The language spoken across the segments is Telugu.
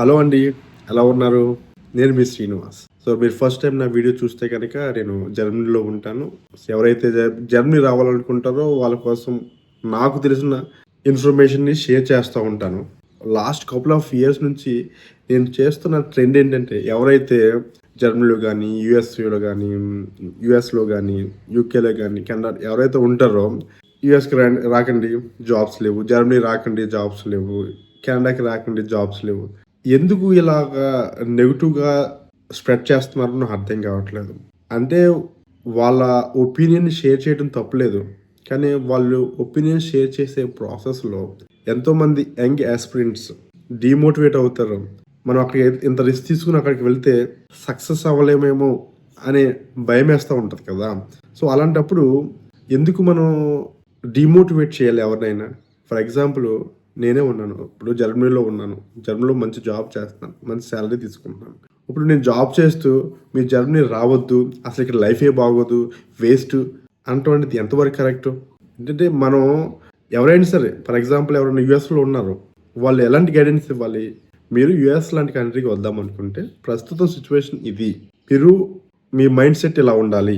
హలో అండి ఎలా ఉన్నారు? నేను మీ శ్రీనివాస్. సో మీరు ఫస్ట్ టైం నా వీడియో చూస్తే కనుక నేను జర్మనీలో ఉంటాను. ఎవరైతే జర్మనీ రావాలనుకుంటారో వాళ్ళ కోసం నాకు తెలిసిన ఇన్ఫర్మేషన్ని షేర్ చేస్తూ ఉంటాను. లాస్ట్ కపుల్ ఆఫ్ ఇయర్స్ నుంచి నేను చేస్తున్న ట్రెండ్ ఏంటంటే ఎవరైతే జర్మనీలో కానీ యూఎస్లో కానీ యూఎస్లో కానీ యూకేలో కానీ కెనడా ఎవరైతే ఉంటారో యూఎస్కి రా రాకండి జాబ్స్ లేవు. జర్మనీ రాకండి జాబ్స్ లేవు. కెనడాకి రాకండి జాబ్స్ లేవు. ఎందుకు ఇలాగా నెగిటివ్గా స్ప్రెడ్ చేస్తున్నారో నాకు అర్థం కావట్లేదు. అంటే వాళ్ళ ఒపీనియన్ షేర్ చేయడం తప్పలేదు. కానీ వాళ్ళు ఒపీనియన్ షేర్ చేసే ప్రాసెస్లో ఎంతోమంది యంగ్ ఆస్పిరెంట్స్ డిమోటివేట్ అవుతారు. మనం అక్కడ ఇంత రిస్క్ తీసుకుని అక్కడికి వెళ్తే సక్సెస్ అవ్వలేమేమో అనే భయం వేస్తూ ఉంటుంది కదా. సో అలాంటప్పుడు ఎందుకు మనం డిమోటివేట్ చేయాలి ఎవరినైనా? ఫర్ ఎగ్జాంపుల్ నేనే ఉన్నాను. ఇప్పుడు జర్మనీలో ఉన్నాను. జర్మనీలో మంచి జాబ్ చేస్తున్నాను. మంచి శాలరీ తీసుకుంటున్నాను. ఇప్పుడు నేను జాబ్ చేస్తూ మీ జర్మనీ రావద్దు. అసలు ఇక్కడ లైఫే బాగోదు. వేస్ట్ అంటువంటిది ఎంతవరకు కరెక్ట్ ఏంటంటే మనం ఎవరైనా సరే ఫర్ ఎగ్జాంపుల్ ఎవరైనా యూఎస్లో ఉన్నారు. వాళ్ళు ఎలాంటి గైడెన్స్ ఇవ్వాలి? మీరు యుఎస్ లాంటి కంట్రీకి వద్దాం అనుకుంటే ప్రస్తుతం సిచ్యువేషన్ ఇది. మీరు మీ మైండ్ సెట్ ఇలా ఉండాలి.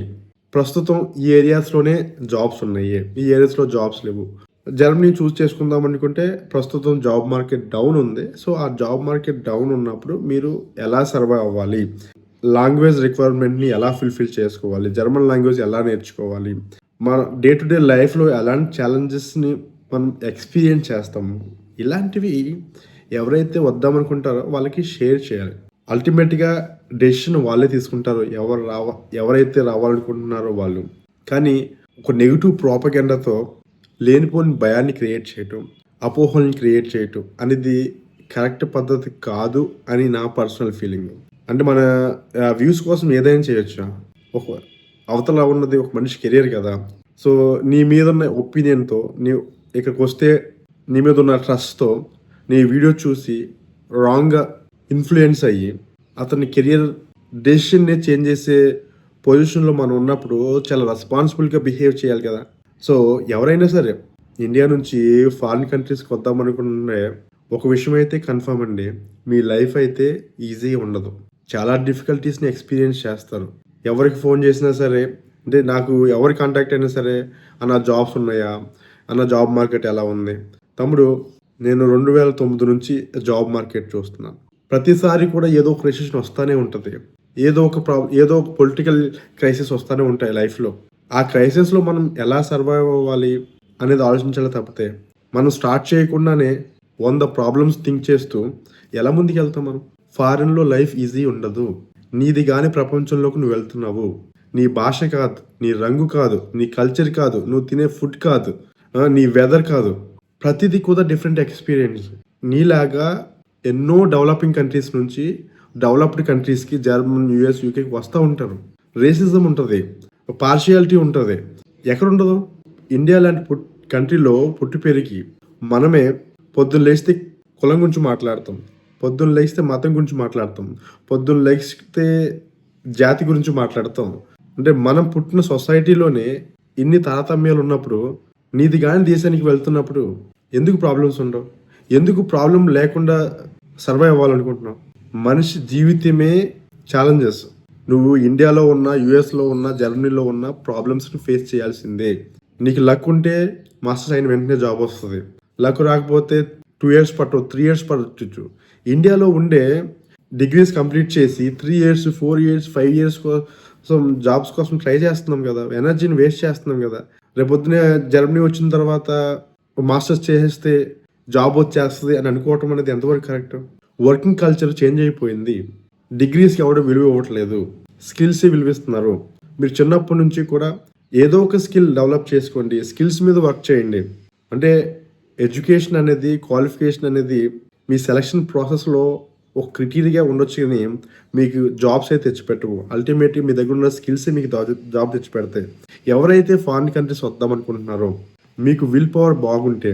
ప్రస్తుతం ఈ ఏరియాస్లోనే జాబ్స్ ఉన్నాయి. ఈ ఏరియాస్లో జాబ్స్ లేవు. జర్మనీ చూస్ చేసుకుందాం అనుకుంటే ప్రస్తుతం జాబ్ మార్కెట్ డౌన్ ఉంది. సో ఆ జాబ్ మార్కెట్ డౌన్ ఉన్నప్పుడు మీరు ఎలా సర్వైవ్ అవ్వాలి? లాంగ్వేజ్ రిక్వైర్మెంట్ని ఎలా ఫుల్ఫిల్ చేసుకోవాలి? జర్మన్ లాంగ్వేజ్ ఎలా నేర్చుకోవాలి? మన డే టు డే లైఫ్లో ఎలాంటి ఛాలెంజెస్ని మనం ఎక్స్పీరియన్స్ చేస్తాము ఇలాంటివి ఎవరైతే వద్దామనుకుంటారో వాళ్ళకి షేర్ చేయాలి. అల్టిమేట్గా డెసిషన్ వాళ్ళే తీసుకుంటారు. ఎవరు రావ ఎవరైతే రావాలనుకుంటున్నారో వాళ్ళు. కానీ ఒక నెగిటివ్ ప్రాపగెండాతో లేనిపోని భయాన్ని క్రియేట్ చేయటం అపోహల్ని క్రియేట్ చేయటం అనేది కరెక్ట్ పద్ధతి కాదు అని నా పర్సనల్ ఫీలింగ్. అంటే మన వ్యూస్ కోసం ఏదైనా చేయొచ్చు? ఒక అవతల ఉన్నది ఒక మనిషి కెరియర్ కదా. సో నీ మీద ఉన్న ఒపీనియన్తో నీ ఇక్కడికి వస్తే నీ మీద ఉన్న ట్రస్ట్తో నీ వీడియో చూసి రాంగ్గా ఇన్ఫ్లుయెన్స్ అయ్యి అతని కెరియర్ డెసిషన్నే చేంజ్ చేసే పొజిషన్లో మనం ఉన్నప్పుడు చాలా రెస్పాన్సిబుల్గా బిహేవ్ చేయాలి కదా. సో ఎవరైనా సరే ఇండియా నుంచి ఫారిన్ కంట్రీస్కి వద్దామనుకుంటే ఒక విషయం అయితే కన్ఫర్మ్ అండి. మీ లైఫ్ అయితే ఈజీ ఉండదు. చాలా డిఫికల్టీస్ని ఎక్స్పీరియన్స్ చేస్తారు. ఎవరికి ఫోన్ చేసినా సరే అంటే నాకు ఎవరి కాంటాక్ట్ అయినా సరే అన్న జాబ్స్ ఉన్నాయా? అన్న జాబ్ మార్కెట్ ఎలా ఉంది? తమ్ముడు నేను రెండు వేల తొమ్మిది నుంచి జాబ్ మార్కెట్ చూస్తున్నాను. ప్రతిసారి కూడా ఏదో ఒక రెసిషన్ వస్తూనే ఉంటుంది. ఏదో ఒక ప్రాబ్లం ఏదో ఒక పొలిటికల్ క్రైసిస్ వస్తూనే ఉంటాయి లైఫ్లో. ఆ క్రైసిస్లో మనం ఎలా సర్వైవ్ అవ్వాలి అనేది ఆలోచించాలి తప్పితే మనం స్టార్ట్ చేయకుండానే వంద ప్రాబ్లమ్స్ థింక్ చేస్తూ ఎలా ముందుకు వెళ్తాం మనం? ఫారెన్లో లైఫ్ ఈజీ ఉండదు. నీది కానీ ప్రపంచంలోకి నువ్వు వెళ్తున్నావు. నీ భాష కాదు నీ రంగు కాదు నీ కల్చర్ కాదు నువ్వు తినే ఫుడ్ కాదు నీ వెదర్ కాదు. ప్రతిదీ కూడా డిఫరెంట్ ఎక్స్పీరియన్స్ నీలాగా ఎన్నో డెవలపింగ్ కంట్రీస్ నుంచి డెవలప్డ్ కంట్రీస్కి జర్మన్ యూఎస్ యూకేకి వస్తూ ఉంటారు. రేసిజం ఉంటుంది. పార్షియాలిటీ ఉంటుంది. ఎక్కడ ఉండదు ఇండియా లాంటి పుట్ కంట్రీలో పుట్టి పెరిగి మనమే పొద్దున్న లేస్తే కులం గురించి మాట్లాడతాం. పొద్దున్న లేస్తే మతం గురించి మాట్లాడతాం. పొద్దున్న లేస్తే జాతి గురించి మాట్లాడతాం. అంటే మనం పుట్టిన సొసైటీలోనే ఇన్ని తారతమ్యాలు ఉన్నప్పుడు నీది కానీ దేశానికి వెళ్తున్నప్పుడు ఎందుకు ప్రాబ్లమ్స్ ఉండవు? ఎందుకు ప్రాబ్లం లేకుండా సర్వైవ్ అవ్వాలనుకుంటున్నాం? మనిషి జీవితమే ఛాలెంజెస్. నువ్వు ఇండియాలో ఉన్నా యుఎస్లో ఉన్నా జర్మనీలో ఉన్న ప్రాబ్లమ్స్ని ఫేస్ చేయాల్సిందే. నీకు లక్ ఉంటే మాస్టర్స్ అయిన వెంటనే జాబ్ వస్తుంది. లక్ రాకపోతే టూ ఇయర్స్ పట్టు త్రీ ఇయర్స్ పట్టచ్చు. ఇండియాలో ఉండే డిగ్రీస్ కంప్లీట్ చేసి three years four years five years కోసం జాబ్స్ కోసం ట్రై చేస్తున్నాం కదా. ఎనర్జీని వేస్ట్ చేస్తున్నాం కదా. రేపొద్దునే జర్మనీ వచ్చిన తర్వాత మాస్టర్స్ చేసేస్తే జాబ్ వచ్చేస్తుంది అని అనుకోవటం అనేది ఎంతవరకు కరెక్ట్ వర్కింగ్ కల్చర్ చేంజ్ అయిపోయింది. డిగ్రీస్కి ఎవడో విలువ ఇవ్వట్లేదు. స్కిల్స్ విలువిస్తున్నారు. మీరు చిన్నప్పటి నుంచి కూడా ఏదో ఒక స్కిల్ డెవలప్ చేసుకోండి స్కిల్స్ మీద వర్క్ చేయండి. అంటే ఎడ్యుకేషన్ అనేది క్వాలిఫికేషన్ అనేది మీ సెలక్షన్ ప్రాసెస్లో ఒక క్రిటీరియా ఉండొచ్చు కానీ మీకు జాబ్స్ అయితే తెచ్చిపెట్టవు. అల్టిమేట్గా మీ దగ్గర ఉన్న స్కిల్స్ మీకు జాబ్ తెచ్చి పెడతాయి ఎవరైతే ఫారిన్ కంట్రీస్ వద్దాం అనుకుంటున్నారో మీకు విల్ పవర్ బాగుంటే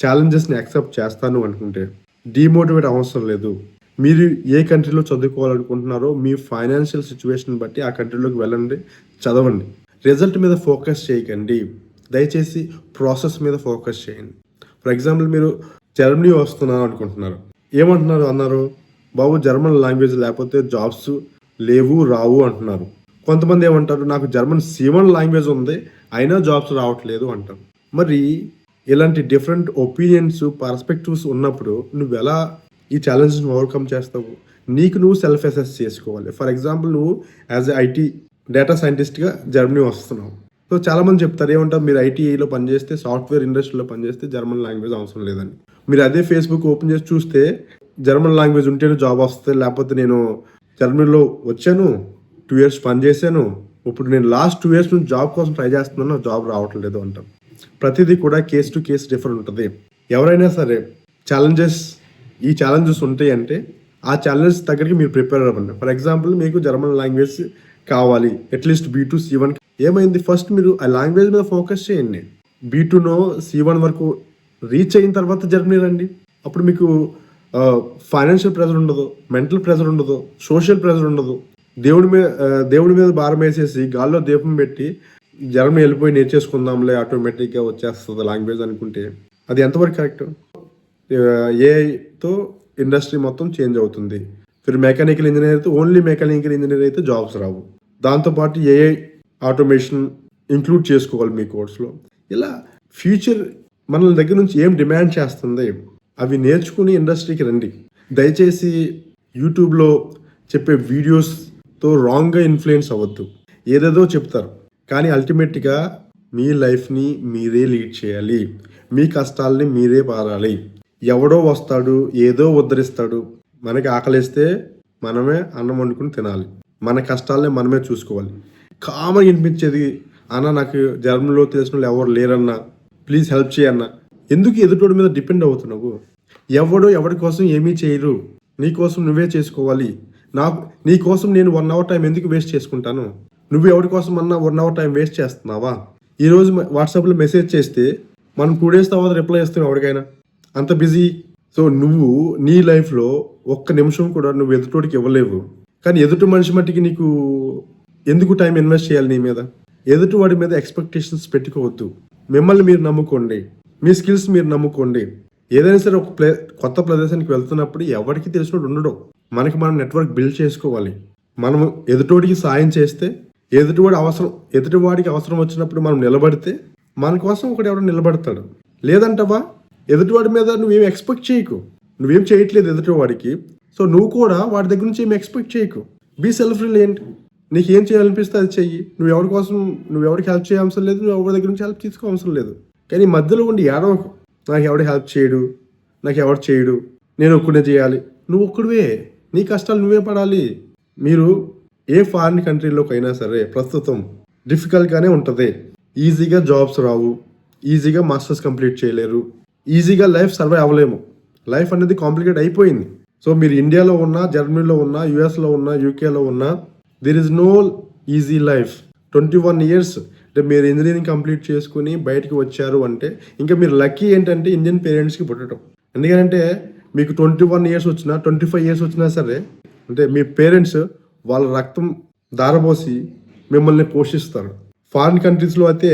ఛాలెంజెస్ని యాక్సెప్ట్ చేస్తాను అనుకుంటే డిమోటివేట్ అవసరం లేదు. మీరు ఏ కంట్రీలో చదువుకోవాలనుకుంటున్నారో మీ ఫైనాన్షియల్ సిచ్యువేషన్ బట్టి ఆ కంట్రీలోకి వెళ్ళండి చదవండి. రిజల్ట్ మీద ఫోకస్ చేయకండి. దయచేసి ప్రాసెస్ మీద ఫోకస్ చేయండి. ఫర్ ఎగ్జాంపుల్ మీరు జర్మనీ వస్తున్నారు అనుకుంటున్నారు. ఏమంటున్నారు అన్నారు? బాబు జర్మన్ లాంగ్వేజ్ లేకపోతే జాబ్స్ లేవు రావు అంటున్నారు. కొంతమంది ఏమంటారు? నాకు జర్మన్ సివన్ లాంగ్వేజ్ ఉంది అయినా జాబ్స్ రావట్లేదు అంటారు. మరి ఇలాంటి డిఫరెంట్ ఒపీనియన్స్ పర్స్పెక్టివ్స్ ఉన్నప్పుడు నువ్వు ఎలా ఈ ఛాలెంజెస్ని ఓవర్కమ్ చేస్తావు. నీకు నువ్వు సెల్ఫ్ అసెస్ చేసుకోవాలి. ఫర్ ఎగ్జాంపుల్ నువ్వు యాజ్ ఎ ఐటీ డేటా సైంటిస్ట్గా జర్మనీ వస్తున్నావు. సో చాలామంది చెప్తారు ఏమంటారు మీరు ఐటీఐలో పనిచేస్తే సాఫ్ట్వేర్ ఇండస్ట్రీలో పనిచేస్తే జర్మన్ లాంగ్వేజ్ అవసరం లేదని. మీరు అదే ఫేస్బుక్ ఓపెన్ చేసి చూస్తే జర్మన్ లాంగ్వేజ్ ఉంటేనే జాబ్ వస్తుంది. లేకపోతే నేను జర్మనీలో వచ్చాను టూ ఇయర్స్ పని చేశాను. ఇప్పుడు నేను లాస్ట్ టూ ఇయర్స్ నుంచి జాబ్ కోసం ట్రై చేస్తున్నాను జాబ్ రావటం లేదు అంటాం ప్రతిదీ కూడా కేస్ టు కేస్ డిఫరెంట్ ఉంటుంది. ఎవరైనా సరే ఛాలెంజెస్ ఈ ఛాలెంజెస్ ఉంటాయి అంటే ఆ ఛాలెంజెస్ తగ్గరికి మీరు ప్రిపేర్ అవ్వండి. ఫర్ ఎగ్జాంపుల్ మీకు జర్మన్ లాంగ్వేజ్ కావాలి. At least B two C one ఏమైంది? ఫస్ట్ మీరు ఆ లాంగ్వేజ్ మీద ఫోకస్ చేయండి. బీ టూనో సి వన్ వరకు రీచ్ అయిన తర్వాత జర్మనీ రండి. అప్పుడు మీకు ఫైనాన్షియల్ ప్రెజర్ ఉండదు మెంటల్ ప్రెజర్ ఉండదు సోషల్ ప్రెజర్ ఉండదు. దేవుడి మీద దేవుడి మీద భారం వేసేసి గాల్లో దీపం పెట్టి జర్మనీ వెళ్ళిపోయి నేర్చేసుకుందాంలే ఆటోమేటిక్గా వచ్చేస్తుంది లాంగ్వేజ్ అనుకుంటే. అది ఎంతవరకు కరెక్ట్ ఏఐతో ఇండస్ట్రీ మొత్తం చేంజ్ అవుతుంది. ఫిర్ మెకానికల్ ఇంజనీర్ అయితే ఓన్లీ మెకానికల్ ఇంజనీర్ అయితే జాబ్స్ రావు. దాంతోపాటు ఏఐ ఆటోమేషన్ ఇంక్లూడ్ చేసుకోవాలి మీ కోర్స్లో ఇలా ఫ్యూచర్ మన దగ్గర నుంచి ఏం డిమాండ్ చేస్తుంది? అవి నేర్చుకుని ఇండస్ట్రీకి రండి. దయచేసి యూట్యూబ్లో చెప్పే వీడియోస్తో రాంగ్గా ఇన్ఫ్లుయెన్స్ అవ్వద్దు. ఏదేదో చెప్తారు. కానీ అల్టిమేట్గా మీ లైఫ్ని మీరే లీడ్ చేయాలి. మీ కష్టాలని మీరే పారాలి. ఎవడో వస్తాడు ఏదో ఉద్ధరిస్తాడు. మనకి ఆకలిస్తే మనమే అన్నం వండుకుని తినాలి. మన కష్టాలనే మనమే చూసుకోవాలి. కామన్ వినిపించేది అన్న నాకు జర్మనీలో తెలిసిన వాళ్ళు ఎవరు లేరన్నా ప్లీజ్ హెల్ప్ చేయన్నా ఎందుకు ఎదుటోడి మీద డిపెండ్ అవుతున్నావు? ఎవడో ఎవడి కోసం ఏమీ చేయరు. నీ కోసం నువ్వే చేసుకోవాలి. నాకు నీ కోసం నేను వన్ అవర్ టైం ఎందుకు వేస్ట్ చేసుకుంటాను? నువ్వు ఎవరి కోసం అన్నా వన్ అవర్ టైం వేస్ట్ చేస్తున్నావా? ఈరోజు వాట్సాప్లో మెసేజ్ చేస్తే మనం టూ డేస్ తర్వాత రిప్లై చేస్తాం ఎవరికైనా అంత బిజీ. సో నువ్వు నీ లైఫ్లో ఒక్క నిమిషం కూడా నువ్వు ఎదుటోడికి ఇవ్వలేవు. కానీ ఎదుటి మనిషి మట్టికి నీకు ఎందుకు టైం ఇన్వెస్ట్ చేయాలి నీ మీద? ఎదుటి వాడి మీద ఎక్స్పెక్టేషన్స్ పెట్టుకోవద్దు. మిమ్మల్ని మీరు నమ్ముకోండి. మీ స్కిల్స్ మీరు నమ్ముకోండి. ఏదైనా సరే ఒక ప్లే కొత్త ప్రదేశానికి వెళ్తున్నప్పుడు ఎవరికి తెలిసినట్టు ఉండడు. మనకి మనం నెట్వర్క్ బిల్డ్ చేసుకోవాలి. మనం ఎదుటోడికి సాయం చేస్తే ఎదుటివాడి అవసరం ఎదుటివాడికి అవసరం వచ్చినప్పుడు మనం నిలబడితే మన కోసం ఒకటి ఎవడో నిలబడతాడు. లేదంటవా? ఎదుటివాడి మీద నువ్వేం ఎక్స్పెక్ట్ చేయకు. నువ్వేం చేయట్లేదు ఎదుటివాడికి. సో నువ్వు కూడా వాడి దగ్గర నుంచి ఏం ఎక్స్పెక్ట్ చేయకు. బీ సెల్ఫ్ రిలియంట్ నీకు ఏం చేయాలనిపిస్తే అది చెయ్యి. నువ్వు ఎవరి కోసం నువ్వు ఎవరికి హెల్ప్ చేయ అవసరం లేదు. నువ్వు ఎవరి దగ్గర నుంచి హెల్ప్ తీసుకో అవసరం లేదు. కానీ మధ్యలో ఉండి ఏడవకు. నాకు ఎవడు హెల్ప్ చేయడు. నాకు ఎవడు చేయడు. నేను ఒక్కడే చేయాలి. నువ్వు ఒక్కడివే. నీ కష్టాలు నువ్వే పడాలి. మీరు ఏ ఫారిన్ కంట్రీలోకి అయినా సరే ప్రస్తుతం డిఫికల్ట్గానే ఉంటుంది. ఈజీగా జాబ్స్ రావు. ఈజీగా మాస్టర్స్ కంప్లీట్ చేయలేరు. ఈజీగా లైఫ్ సర్వైవ్ అవ్వలేము. లైఫ్ అనేది కాంప్లికేట్ అయిపోయింది. సో మీరు ఇండియాలో ఉన్నా జర్మనీలో ఉన్నా యూఎస్లో ఉన్నా యూకేలో ఉన్నా there is no easy life twenty one years అంటే మీరు ఇంజనీరింగ్ కంప్లీట్ చేసుకుని బయటకు వచ్చారు అంటే ఇంకా మీరు లక్కీ ఏంటంటే ఇండియన్ పేరెంట్స్కి పుట్టడం. ఎందుకంటే మీకు ట్వంటీ వన్ ఇయర్స్ వచ్చినా ట్వంటీ ఫైవ్ ఇయర్స్ వచ్చినా సరే అంటే మీ పేరెంట్స్ వాళ్ళ రక్తం దారబోసి మిమ్మల్ని పోషిస్తారు. ఫారిన్ కంట్రీస్లో అయితే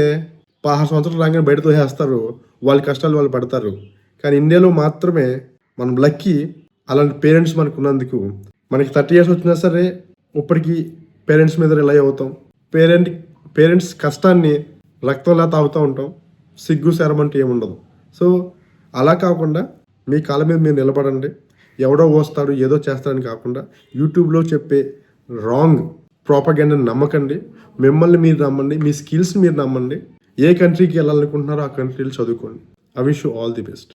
పదహారు సంవత్సరాలు రాగానే బయట తోసేస్తారు. వాళ్ళ కష్టాలు వాళ్ళు పడతారు. కానీ ఇండియాలో మాత్రమే మనం లక్కీ అలాంటి పేరెంట్స్ మనకు ఉన్నందుకు మనకి థర్టీ ఇయర్స్ వచ్చినా సరే ఇప్పటికీ పేరెంట్స్ మీద రిలై అవుతాం. పేరెంట్ పేరెంట్స్ కష్టాన్ని రక్తంలా తాగుతూ ఉంటాం. సిగ్గు శరం ఏముండదు సో అలా కాకుండా మీ కాళ్ళ మీద మీరు నిలబడండి. ఎవడో వస్తాడు ఏదో చేస్తాడని కాకుండా యూట్యూబ్లో చెప్పే రాంగ్ ప్రాపగెండాని నమ్మకండి. మిమ్మల్ని మీరు నమ్మండి. మీ స్కిల్స్ మీరు నమ్మండి. ఏ కంట్రీకి వెళ్ళాలనుకుంటున్నారో ఆ కంట్రీలు చదువుకోండి. I wish you all the best